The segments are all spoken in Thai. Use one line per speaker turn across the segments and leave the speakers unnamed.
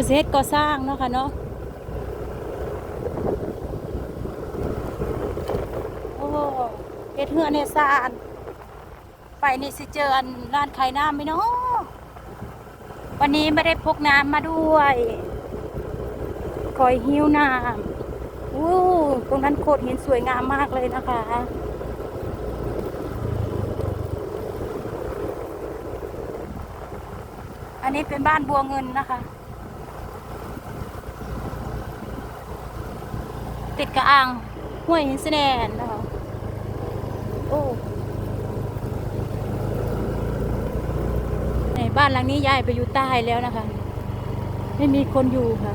พื่อสิเฮ็ดก่อสร้างเนาะค่ะเนาะโอ้เฮ็ดเฮือนเฮ็ดซ่านไปนี่สิเจออันร้านขายน้ำไหมเนาะวันนี้ไม่ได้พกน้ำมาด้วยคอยหิ้วน้ำอู้ตรงนั้นโขดหินสวยงามมากเลยนะคะอันนี้เป็นบ้านบัวเงินนะคะ ติดกระอ่างห้วยหินสแนนนะคะโอ้ในบ้านหลังนี้ย้ายไปอยู่ใต้แล้วนะคะ ไม่มีคนอยู่ค่ะ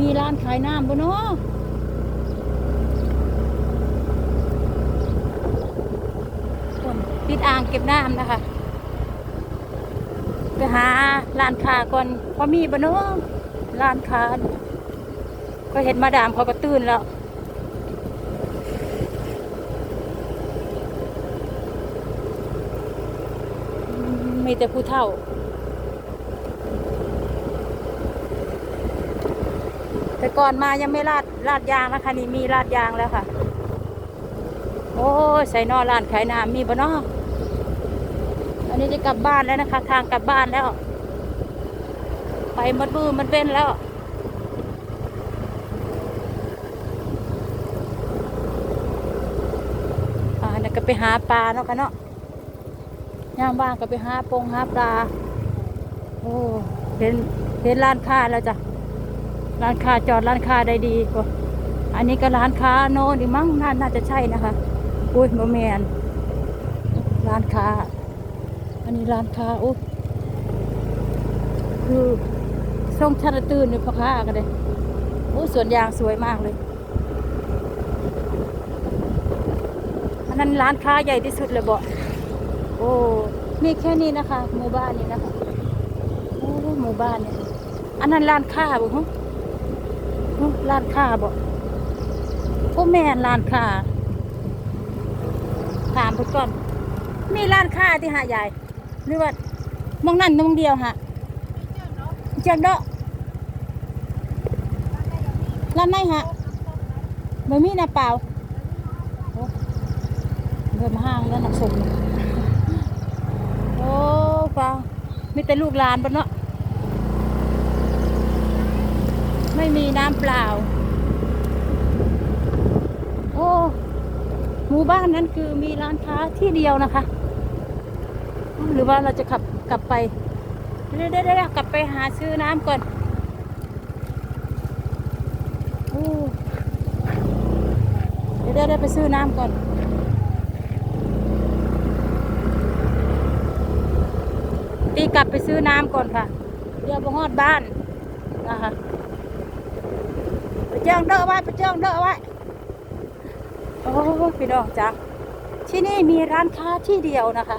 มีร้านขายน้ำบนเนาะคนปิดอ่างเก็บน้ำนะคะไปหาร้านค้าก่อนพอมีบ่เนาะร้านค้า ก็เห็นมาดามเขาก็ตื่นแล้วมีแต่ผู้เฒ่าแต่ก่อนมายังไม่ลาดลาดยางนะคะนี่มีลาดยางแล้วค่ะ โอ้ยใส่นอร้านขายน้ำมีบ่เนาะอันนี้จะกลับบ้านแล้วนะคะ ทางกลับบ้านแล้ว ไปมัดมือมันเว้นแล้ว ก็ไปหาปลาเนาะค่ะเนาะย่างบ้านก็ไปหาปงหาปลา โอ้เห็นเห็นร้านค้าแล้วจ้ะร้านค้าจอดร้านค้าได้ดีกว่าอันนี้ก็ร้านค้าโน่นอีมั้งน่าน่าจะใช่นะคะอุ้ยโมแมนร้านค้า อันนี้ร้านค้าโอ้คือช่องชันตื่นเลยพ่อค้ากันเลยโอ้สวนยางสวยมากเลย นนั้นร้านค้าใหญ่ที่สุดเลยบอกโอ้มีแค่นี้นะคะ หมู่บ้านนี้นะคะโอ้หมู่บ้านเนี่ยอันนั้นร้านค้าบ่ฮะร้านค้าบ่โอ้แม่นร้านค้าถามเพิ่นก่อน มีร้านค้าที่หาใหญ่หรือว่ามองนั่นมองเดียวฮะเจียงเด้อร้านไหนฮะไม่มีนะเปล่า เดินมาห้างแล้วนักสมโอ้เปล่ามีแต่ลูกหลานปะเนาะไม่มีน้ำเปล่า โอ้หมู่บ้านนั้นคือมีร้านค้าที่เดียวนะคะ หรือว่าเราจะขับกลับไปเดี๋ยวเดี๋ยวกลับไปหาซื้อน้ำก่อนโอ้เดี๋ยวเดี๋ยวเดี๋ยวไปซื้อน้ำก่อน ตีกลับไปซื้อน้ำก่อนค่ะเดี๋ยวไปฮอดบ้านนะคะไปเจ้างเด้อไว้ไปเจ้างเด้อไว้โอ้พี่น้องจ้ะที่นี่มีร้านค้าที่เดียวนะคะ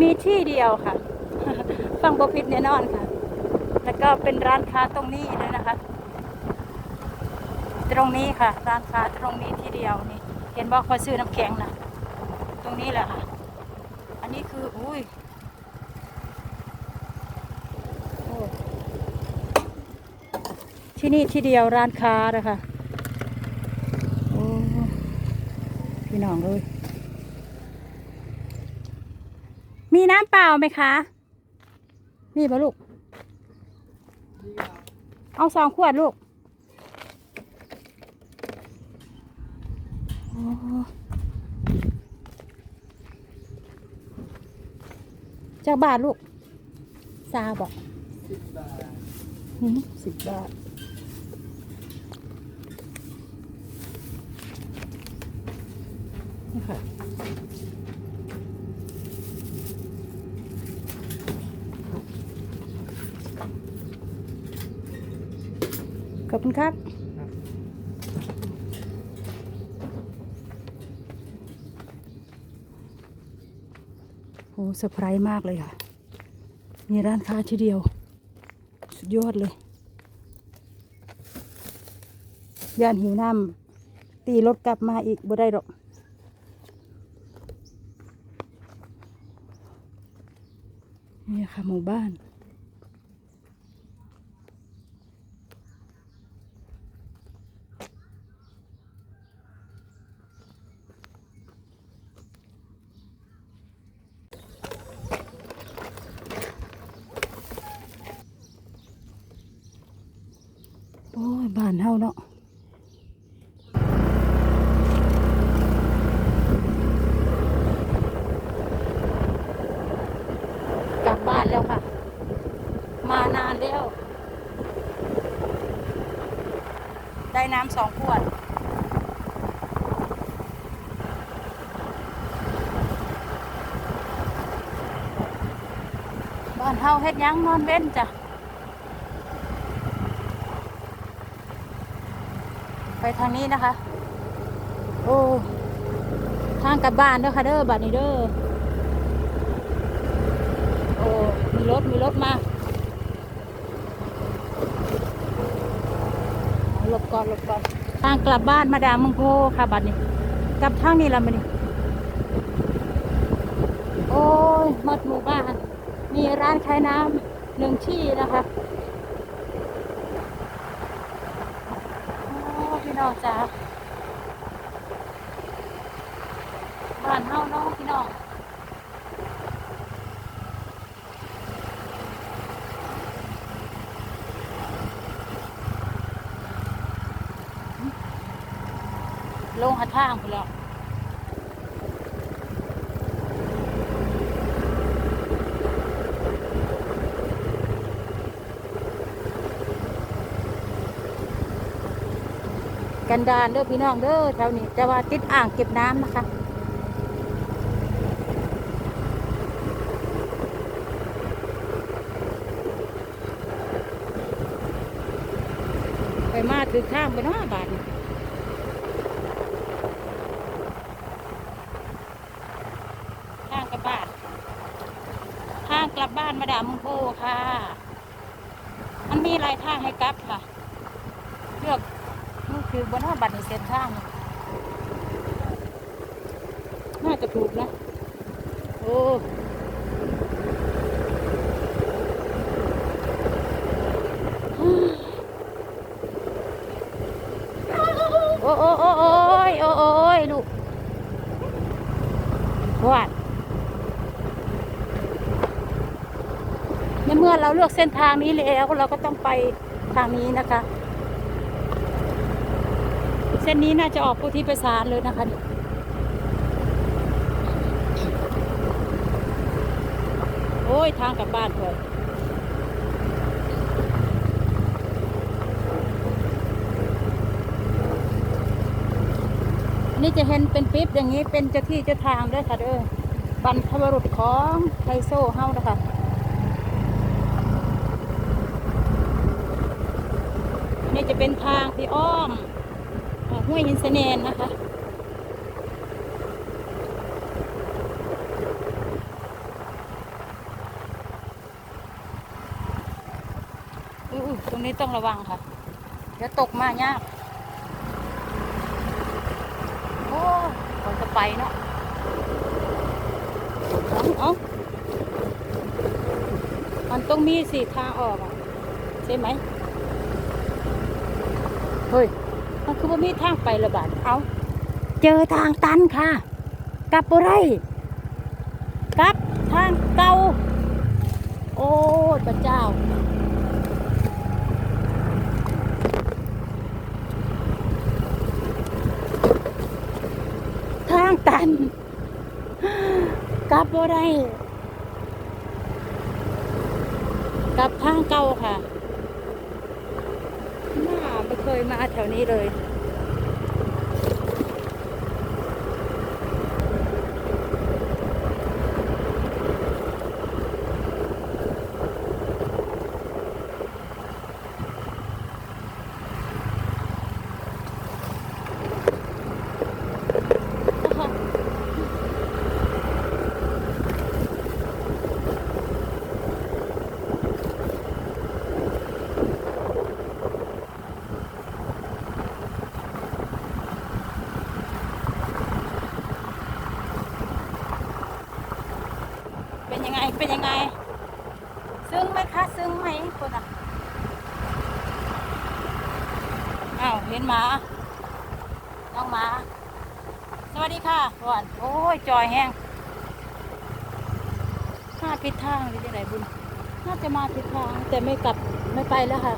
มีที่เดียวค่ะ ฟังบพิษแน่นอนค่ะ แล้วก็เป็นร้านค้าตรงนี้เลยนะคะ ตรงนี้ค่ะ ร้านค้าตรงนี้ที่เดียวนี่ เห็นบอกเขาซื้อน้ำแข็งนะ ตรงนี้แหละค่ะ อันนี้คือ อุ้ยโอ้ ที่นี่ที่เดียวร้านค้านะคะโอ้พี่น้องเลยมีน้ำเปล่าไหมคะมีปะลูก เอาสองขวดลูกโอ้จากบาทลูกซาบอกหืมสิบบาท นี่ค่ะขอบคุณครับโอ้เซอร์ไพรส์มากเลยค่ะ มีร้านค้าที่เดียว สุดยอดเลยย่านหิวน้ำตีรถกลับมาอีกบ่ได้หรอก หมู่บ้าน โอ้ยบ้านเฮาเนาะ เฮ็ดยังนอนเว้นจ้ะ ไปทางนี้นะคะ โอ้ทางกลับบ้านเด้อค่ะเด้อบัดนี้เด้อโอ้มีรถมีรถมาหลบก่อนหลบก่อนทางกลับบ้านมาดามมังโพค่ะบัดนี้กลับทางนี้ละมันนี่โอ้ยหมดหมู่บ้าน มีร้านขายน้ำหนึ่งที่นะคะโอ้พี่น้องจ้าบ้านเฮาเนาะพี่น้องลงหาทางไปแล้ว กันดานเด้อพี่น้องเด้อแถวนี้แต่ว่าติดอ่างเก็บน้ำนะคะไปมาถึงข้างไปเนาะบาทนี้ข้างกลับบ้านข้างกลับบ้านมาดามมุงโพค่ะ มันมีหลายทางให้กลับค่ะ เลือกือบนห้าบัตรในเส้นทาง น่าจะถูกนะ โอ้โอ้โอ้โอ้โอ้ยโอ้โอ้ยลูกวาดในเมื่อเราเลือกเส้นทางนี้แล้วเราก็ต้องไปทางนี้นะคะ ส้นนี้น่าจะออกพุทธิประสานเลยนะคะนี่โอ้ย ทางกลับบ้านเลยอันนี้จะเห็นเป็นปิ๊บอย่างนี้เป็นเจ้าที่เจ้าทางด้วยค่ะเด้อบรรพบุรุษของไทโซเฮานะคะนนี้จะเป็นทางที่อ้อม ห้วยหินเสนนนะคะอุ้ยตรงนี้ต้องระวังค่ะ เดี๋ยวตกมายาก โอ้ก่อนจะไปเนาะเอาเอามันต้องมีสี่ทางออกอะใช่ไหมเฮ้ย มันคือว่ามีทางไประบาดเอาเจอทางตันค่ะ กลับบ่ไรกลับทางเก่าโอ้ยพระเจ้าทางตันกลับบ่ไรกลับทางเก่าค่ะ เคยมาแถวนี้เลย ไงเป็นยังไง ซึ้งไหมคะ ซึ้งไหมคนอะอ้าวเห็นหมาน้องหมา สวัสดีค่ะก่อนโอ้ยจอยแห้งมาผิดทางหรือยังไงบุญ น่าจะมาผิดทางแต่ไม่กลับไม่ไปแล้วค่ะ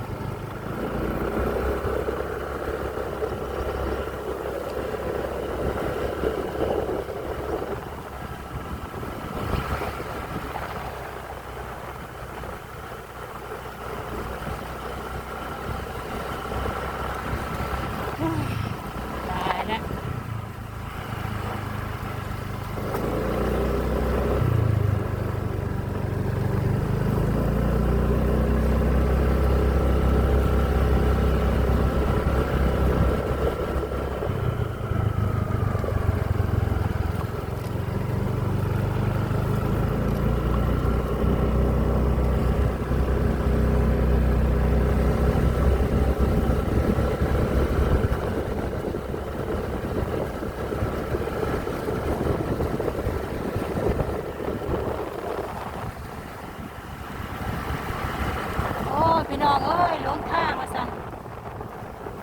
พี่น้องเอ้ยหลงทางมาสั่น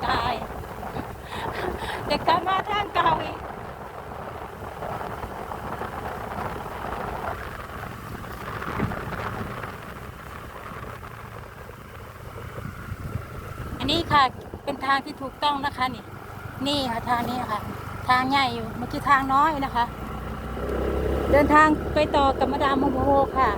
ตาย เด็กกลับมาทางเก่าอีกอัน นี้ค่ะ เป็นทางที่ถูกต้องนะคะนี่ นี่ค่ะทางนี้ค่ะ ทางใหญ่อยู่เมื่อกี้ทางน้อยนะคะ เดินทางไปต่อกับมาดามโมโมค่ะ